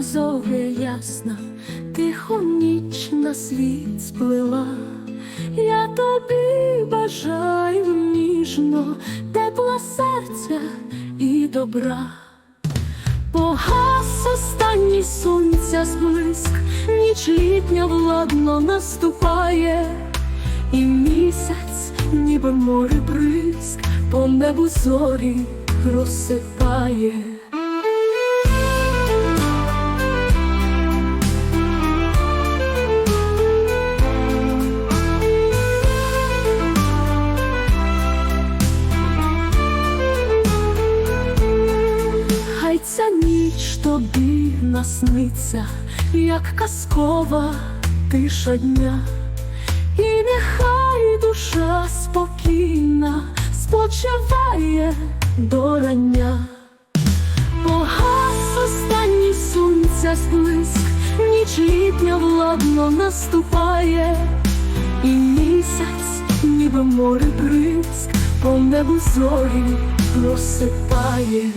зоря ясна, тихо ніч на світ сплила. Я тобі бажаю ніжно, тепла серця і добра. Погас останній сонця зблиск, ніч літня владно наступає, і місяць, ніби море бризк, по небу зорі розсипає. Ця ніч тобі насниться, як казкова тиша дня, і нехай душа спокійна спочиває до рання. Погас останній сонця зблиск, ніч літня владно наступає, і місяць, ніби море бризк, по небу зорі розсипає.